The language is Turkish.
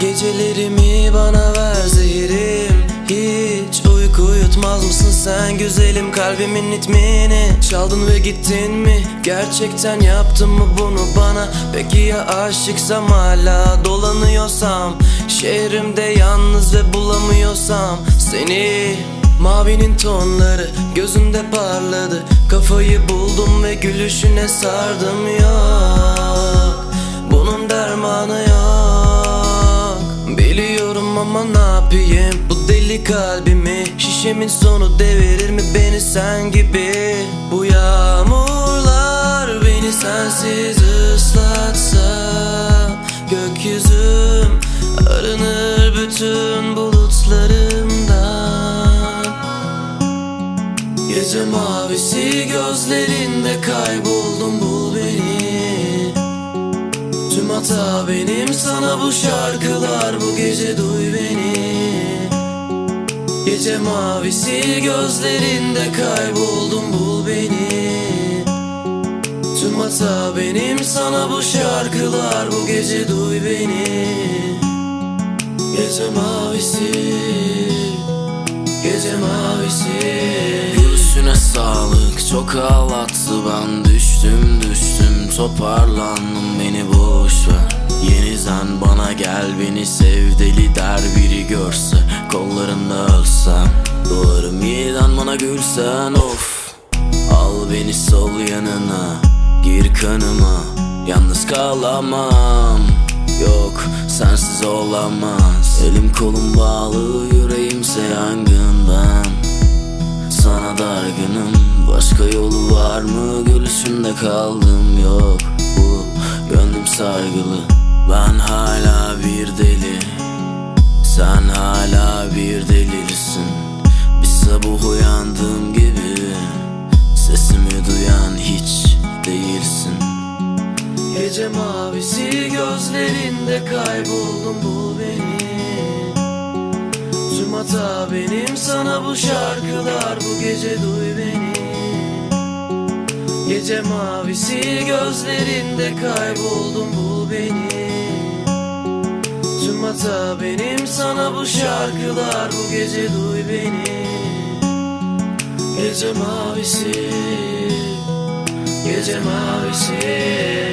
Gecelerimi bana ver zehirim. Hiç uyku yutmaz mısın sen güzelim? Kalbimin ritmini Çaldın ve gittin mi? Gerçekten yaptın mı bunu bana? Peki ya aşıksam hala dolanıyorsam? Şehrimde yalnız ve bulamıyorsam? Seni Mavinin tonları gözünde parladı. Kafayı buldum ve gülüşüne sardım. Yok Bunun dermanı ama ne yapayım? Bu deli kalbimi Şişemin sonu devirir mi beni sen gibi? Bu yağmurlar beni sensiz ıslatsa Gökyüzüm arınır bütün bulutlarımdan. Gece mavisi gözlerinde kayboldum Tüm hata benim sana bu şarkılar. Bu gece duy beni. Gece mavisi gözlerinde kayboldum bul beni. Tüm hata benim sana bu şarkılar. Bu gece duy beni. Gece mavisi Gece mavisi Gülüşüne sağlık. Çok ağlattı ben düştüm düştüm. Toparlandım beni boş ver. Yeniden bana gel beni sev deli der biri görse. Kollarında ölsem Doğarım yeniden bana gülsen. Of Al beni sol yanına gir kanıma. Yalnız kalamam Yok sensiz olamaz. Elim kolum bağlı yüreğimse yangından Sana dargınım Başka yolu var mı? Gülüşünde kaldım. Yok Bu gönlüm sargılı Ben hala bir deli. Sen hala bir delirsin Bir sabah uyandığım gibi. Sesimi duyan hiç değilsin. Gece mavisi gözlerinde kayboldum. Bul beni hata benim sana bu şarkılar bu gece duy beni. Gece mavisi gözlerinde kayboldum bul beni. Tüm hata benim sana bu şarkılar bu gece duy beni. Gece mavisi Gece mavisi